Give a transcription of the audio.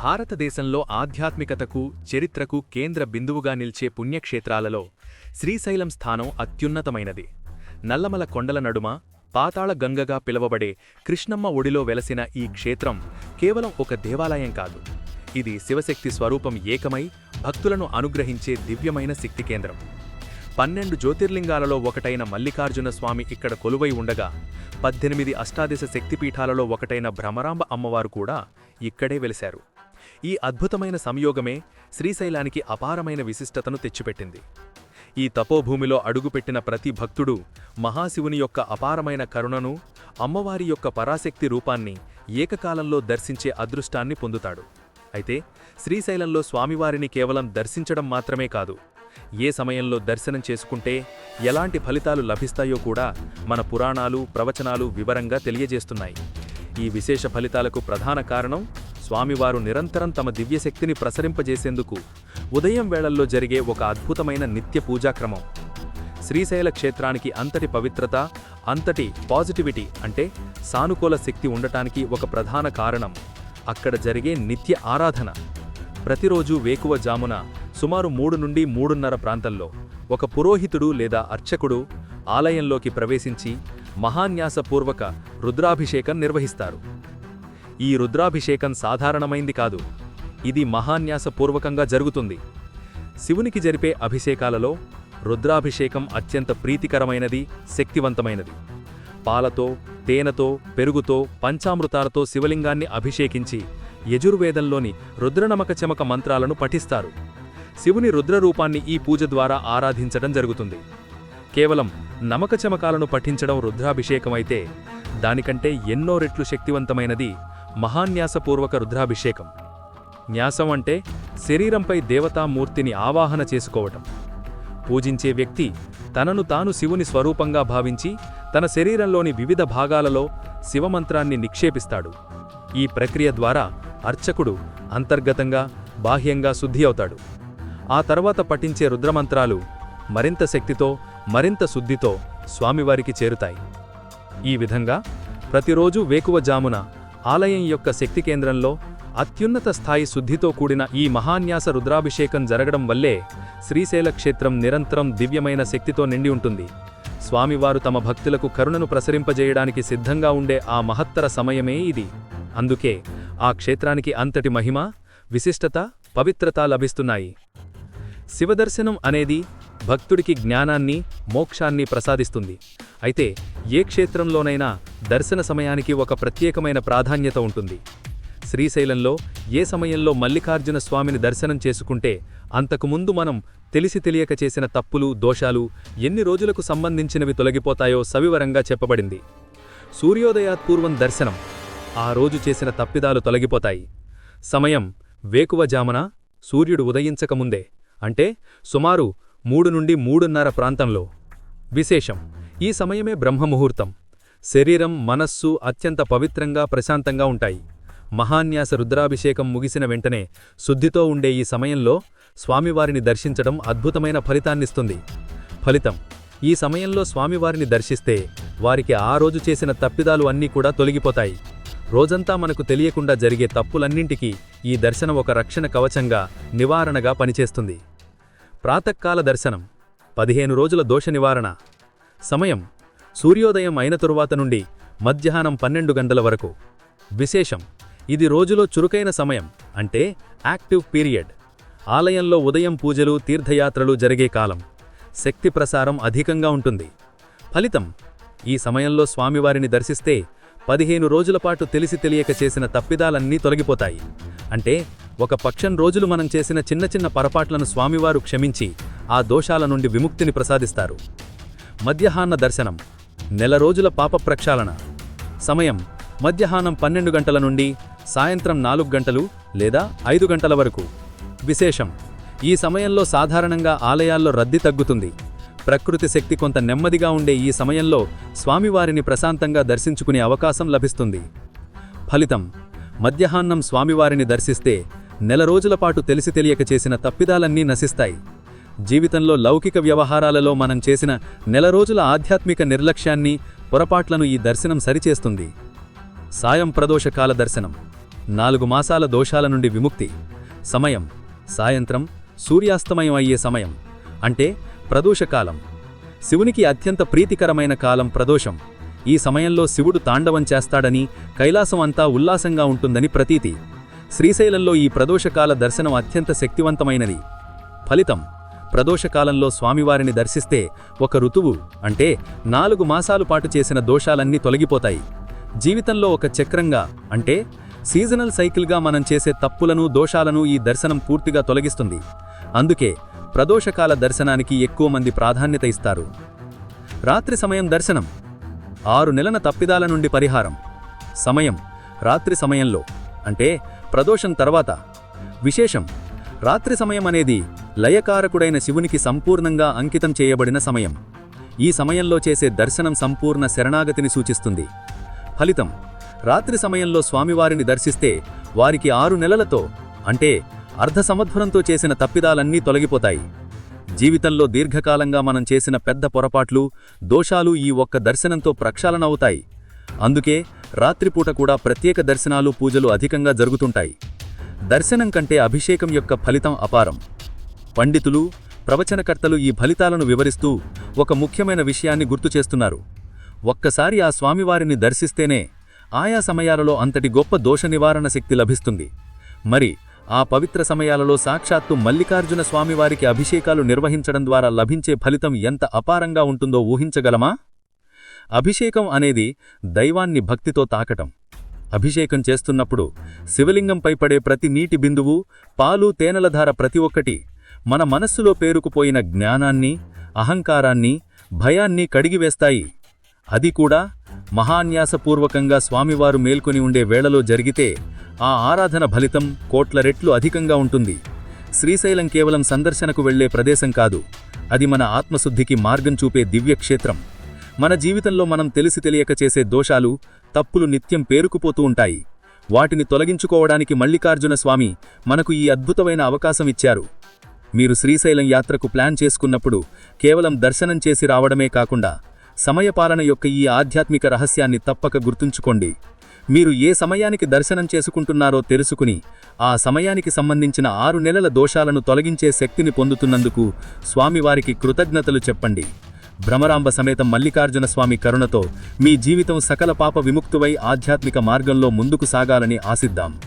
భారతదేశంలో ఆధ్యాత్మికతకు చరిత్రకు కేంద్ర బిందువుగా నిలిచే పుణ్యక్షేత్రాలలో శ్రీశైలం స్థానం అత్యున్నతమైనది. నల్లమల కొండల నడుమ పాతాళ గంగగా పిలువబడే కృష్ణమ్మ ఒడిలో వెలసిన ఈ క్షేత్రం కేవలం ఒక దేవాలయం కాదు. ఇది శివశక్తి స్వరూపం ఏకమై భక్తులను అనుగ్రహించే దివ్యమైన శక్తి కేంద్రం. పన్నెండు జ్యోతిర్లింగాలలో ఒకటైన మల్లికార్జున స్వామి ఇక్కడ కొలువై ఉండగా పద్దెనిమిది అష్టాదశ శక్తిపీఠాలలో ఒకటైన భ్రమరాంబ అమ్మవారు కూడా ఇక్కడే వెలిశారు. ఈ అద్భుతమైన సంయోగమే శ్రీశైలానికి అపారమైన విశిష్టతను తెచ్చిపెట్టింది. ఈ తపోభూమిలో అడుగుపెట్టిన ప్రతి భక్తుడు మహాశివుని యొక్క అపారమైన కరుణను అమ్మవారి యొక్క పరాశక్తి రూపాన్ని ఏకకాలంలో దర్శించే అదృష్టాన్ని పొందుతాడు. అయితే శ్రీశైలంలో స్వామివారిని కేవలం దర్శించడం మాత్రమే కాదు ఏ సమయంలో దర్శనం చేసుకుంటే ఎలాంటి ఫలితాలు లభిస్తాయో కూడా మన పురాణాలు ప్రవచనాలు వివరంగా తెలియజేస్తున్నాయి. ఈ విశేష ఫలితాలకు ప్రధాన కారణం స్వామివారు నిరంతరం తమ దివ్యశక్తిని ప్రసరింపజేసేందుకు ఉదయం వేళల్లో జరిగే ఒక అద్భుతమైన నిత్య పూజాక్రమం. శ్రీశైల క్షేత్రానికి అంతటి పవిత్రత అంతటి పాజిటివిటీ అంటే సానుకూల శక్తి ఉండటానికి ఒక ప్రధాన కారణం అక్కడ జరిగే నిత్య ఆరాధన. ప్రతిరోజు వేకువ జామున సుమారు మూడు నుండి మూడున్నర ప్రాంతంలో ఒక పురోహితుడు లేదా అర్చకుడు ఆలయంలోకి ప్రవేశించి మహాన్యాసపూర్వక రుద్రాభిషేకం నిర్వహిస్తారు. ఈ రుద్రాభిషేకం సాధారణమైంది కాదు. ఇది మహాన్యాసపూర్వకంగా జరుగుతుంది. శివునికి జరిపే అభిషేకాలలో రుద్రాభిషేకం అత్యంత ప్రీతికరమైనది శక్తివంతమైనది. పాలతో తేనెతో పెరుగుతో పంచామృతాలతో శివలింగాన్ని అభిషేకించి యజుర్వేదంలోని రుద్రనమక చమక మంత్రాలను పఠిస్తారు. శివుని రుద్రరూపాన్ని ఈ పూజ ద్వారా ఆరాధించడం జరుగుతుంది. కేవలం నమక చమకాలను పఠించడం రుద్రాభిషేకమైతే దానికంటే ఎన్నో రెట్లు శక్తివంతమైనది మహాన్యాసపూర్వక రుద్రాభిషేకం. న్యాసం అంటే శరీరంపై దేవతామూర్తిని ఆవాహన చేసుకోవటం. పూజించే వ్యక్తి తనను తాను శివుని స్వరూపంగా భావించి తన శరీరంలోని వివిధ భాగాలలో శివమంత్రాన్ని నిక్షేపిస్తాడు. ఈ ప్రక్రియ ద్వారా అర్చకుడు అంతర్గతంగా బాహ్యంగా శుద్ధి అవుతాడు. ఆ తర్వాత పఠించే రుద్రమంత్రాలు మరింత శక్తితో మరింత శుద్ధితో స్వామివారికి చేరుతాయి. ఈ విధంగా ప్రతిరోజు వేకువజామున ఆలయం యొక్క శక్తి కేంద్రంలో అత్యున్నత స్థాయి శుద్ధితో కూడిన ఈ మహాన్యాస రుద్రాభిషేకం జరగడం వల్లే శ్రీశైల క్షేత్రం నిరంతరం దివ్యమైన శక్తితో నిండి ఉంటుంది. స్వామివారు తమ భక్తులకు కరుణను ప్రసరింపజేయడానికి సిద్ధంగా ఉండే ఆ మహత్తర సమయమే ఇది. అందుకే ఆ క్షేత్రానికి అంతటి మహిమ విశిష్టత పవిత్రత లభిస్తున్నాయి. శివదర్శనం అనేది భక్తుడికి జ్ఞానాన్ని మోక్షాన్ని ప్రసాదిస్తుంది. అయితే ఏ క్షేత్రంలోనైనా దర్శన సమయానికి ఒక ప్రత్యేకమైన ప్రాధాన్యత ఉంటుంది. శ్రీశైలంలో ఏ సమయంలో మల్లికార్జున స్వామిని దర్శనం చేసుకుంటే అంతకుముందు మనం తెలిసి తెలియక చేసిన తప్పులు దోషాలు ఎన్ని రోజులకు సంబంధించినవి తొలగిపోతాయో సవివరంగా చెప్పబడింది. సూర్యోదయాత్పూర్వం దర్శనం ఆ రోజు చేసిన తప్పిదాలు తొలగిపోతాయి. సమయం వేకువజామున సూర్యుడు ఉదయించకముందే అంటే సుమారు మూడు నుండి మూడున్నర ప్రాంతంలో. విశేషం ఈ సమయమే బ్రహ్మముహూర్తం. శరీరం మనస్సు అత్యంత పవిత్రంగా ప్రశాంతంగా ఉంటాయి. మహాన్యాస రుద్రాభిషేకం ముగిసిన వెంటనే శుద్ధితో ఉండే ఈ సమయంలో స్వామివారిని దర్శించడం అద్భుతమైన ఫలితాన్నిస్తుంది. ఫలితం ఈ సమయంలో స్వామివారిని దర్శిస్తే వారికి ఆ రోజు చేసిన తప్పిదాలు అన్నీ కూడా తొలగిపోతాయి. రోజంతా మనకు తెలియకుండా జరిగే తప్పులన్నింటికీ ఈ దర్శనం ఒక రక్షణ కవచంగా నివారణగా పనిచేస్తుంది. ప్రాతకాల దర్శనం పదిహేను రోజుల దోష నివారణ. సమయం. సూర్యోదయం అయిన తరువాత నుండి మధ్యాహ్నం పన్నెండు గంటల వరకు. విశేషం ఇది రోజులో చురుకైన సమయం అంటే యాక్టివ్ పీరియడ్. ఆలయంలో ఉదయం పూజలు తీర్థయాత్రలు జరిగే కాలం. శక్తి ప్రసారం అధికంగా ఉంటుంది. ఫలితం ఈ సమయంలో స్వామివారిని దర్శిస్తే పదిహేను రోజుల పాటు తెలిసి తెలియక చేసిన తప్పిదాలన్నీ తొలగిపోతాయి. అంటే ఒక పక్షం రోజులు మనం చేసిన చిన్న చిన్న పొరపాట్లను స్వామివారు క్షమించి ఆ దోషాల నుండి విముక్తిని ప్రసాదిస్తారు. మధ్యాహ్న దర్శనం నెల రోజుల పాప ప్రక్షాళన. సమయం మధ్యాహ్నం పన్నెండు గంటల నుండి సాయంత్రం నాలుగు గంటలు లేదా ఐదు గంటల వరకు. విశేషం ఈ సమయంలో సాధారణంగా ఆలయాల్లో రద్దీ తగ్గుతుంది. ప్రకృతి శక్తి కొంత నెమ్మదిగా ఉండే ఈ సమయంలో స్వామివారిని ప్రశాంతంగా దర్శించుకునే అవకాశం లభిస్తుంది. ఫలితం మధ్యాహ్నం స్వామివారిని దర్శిస్తే నెల రోజుల పాటు తెలిసి తెలియక చేసిన తప్పిదాలన్నీ నశిస్తాయి. జీవితంలో లౌకిక వ్యవహారాలలో మనం చేసిన నెల రోజుల ఆధ్యాత్మిక నిర్లక్ష్యాన్ని పొరపాట్లను ఈ దర్శనం సరిచేస్తుంది. సాయం ప్రదోషకాల దర్శనం నాలుగు మాసాల దోషాల నుండి విముక్తి సమయం సాయంత్రం సూర్యాస్తమయం అయ్యే సమయం అంటే ప్రదోషకాలం శివునికి అత్యంత ప్రీతికరమైన కాలం ప్రదోషం. ఈ సమయంలో శివుడు తాండవం చేస్తాడని కైలాసం అంతా ఉల్లాసంగా ఉంటుందని ప్రతీతి. శ్రీశైలంలో ఈ ప్రదోషకాల దర్శనం అత్యంత శక్తివంతమైనది. ఫలితం ప్రదోషకాలంలో స్వామివారిని దర్శిస్తే ఒక ఋతువు అంటే నాలుగు మాసాలు పాటు చేసిన దోషాలన్నీ తొలగిపోతాయి. జీవితంలో ఒక చక్రంగా అంటే సీజనల్ సైకిల్గా మనం చేసే తప్పులను దోషాలను ఈ దర్శనం పూర్తిగా తొలగిస్తుంది. అందుకే ప్రదోషకాల దర్శనానికి ఎక్కువ మంది ప్రాధాన్యత ఇస్తారు. రాత్రి సమయం దర్శనం. ఆరు నెలల తప్పిదాల నుండి పరిహారం. సమయం. రాత్రి సమయంలో అంటే ప్రదోషం తర్వాత. విశేషం. రాత్రి సమయం అనేది లయకారకుడైన శివునికి సంపూర్ణంగా అంకితం చేయబడిన సమయం. ఈ సమయంలో చేసే దర్శనం సంపూర్ణ శరణాగతిని సూచిస్తుంది. ఫలితం రాత్రి సమయంలో స్వామివారిని దర్శిస్తే వారికి ఆరు నెలలతో అంటే అర్ధ సంవత్సరంతో చేసిన తప్పిదాలన్నీ తొలగిపోతాయి. జీవితంలో దీర్ఘకాలంగా మనం చేసిన పెద్ద పొరపాట్లు దోషాలు ఈ ఒక్క దర్శనంతో ప్రక్షాళనవుతాయి అందుకే రాత్రిపూట కూడా ప్రత్యేక దర్శనాలు పూజలు అధికంగా జరుగుతుంటాయి. దర్శనం కంటే అభిషేకం యొక్క ఫలితం అపారం. పండితులు ప్రవచనకర్తలు ఈ ఫలితాలను వివరిస్తూ ఒక ముఖ్యమైన విషయాన్ని గుర్తు చేస్తున్నారు. ఒక్కసారి ఆ స్వామివారిని దర్శిస్తేనే ఆయా సమయాలలో అంతటి గొప్ప దోష నివారణ శక్తి లభిస్తుంది. మరి ఆ పవిత్ర సమయాలలో సాక్షాత్తు మల్లికార్జున స్వామివారికి అభిషేకాలు నిర్వహించడం ద్వారా లభించే ఫలితం ఎంత అపారంగా ఉంటుందో ఊహించగలమా? అభిషేకం అనేది దైవాన్ని భక్తితో తాకటం. అభిషేకం చేస్తున్నప్పుడు శివలింగంపై పడే ప్రతి నీటి బిందువు పాలు తేనెలధార ప్రతి ఒక్కటి మన మనస్సులో పేరుకుపోయిన జ్ఞానాన్ని అహంకారాన్ని భయాన్ని కడిగివేస్తాయి. అది కూడా మహాన్యాసపూర్వకంగా స్వామివారు మేల్కొని ఉండే వేళలో జరిగితే ఆ ఆరాధన ఫలితం కోట్ల రెట్లు అధికంగా ఉంటుంది. శ్రీశైలం కేవలం సందర్శనకు వెళ్ళే ప్రదేశం కాదు అది మన ఆత్మశుద్ధికి మార్గం చూపే దివ్యక్షేత్రం. మన జీవితంలో మనం తెలిసి తెలియక చేసే దోషాలు తప్పులు నిత్యం పేరుకుపోతూ ఉంటాయి. వాటిని తొలగించుకోవడానికి మల్లికార్జున స్వామి మనకు ఈ అద్భుతమైన అవకాశం ఇచ్చారు. మీరు శ్రీశైలం యాత్రకు ప్లాన్ చేసుకున్నప్పుడు కేవలం దర్శనం చేసి రావడమే కాకుండా సమయపాలన యొక్క ఈ ఆధ్యాత్మిక రహస్యాన్ని తప్పక గుర్తుంచుకోండి. మీరు ఏ సమయానికి దర్శనం చేసుకుంటున్నారో తెలుసుకుని ఆ సమయానికి సంబంధించిన ఆరు నెలల దోషాలను తొలగించే శక్తిని పొందుతున్నందుకు స్వామివారికి కృతజ్ఞతలు చెప్పండి. భ్రమరాంబ సమేత మల్లికార్జున స్వామి కరుణతో మీ జీవితం సకల పాప విముక్తువై ఆధ్యాత్మిక మార్గంలో ముందుకు సాగాలని ఆశిద్దాం.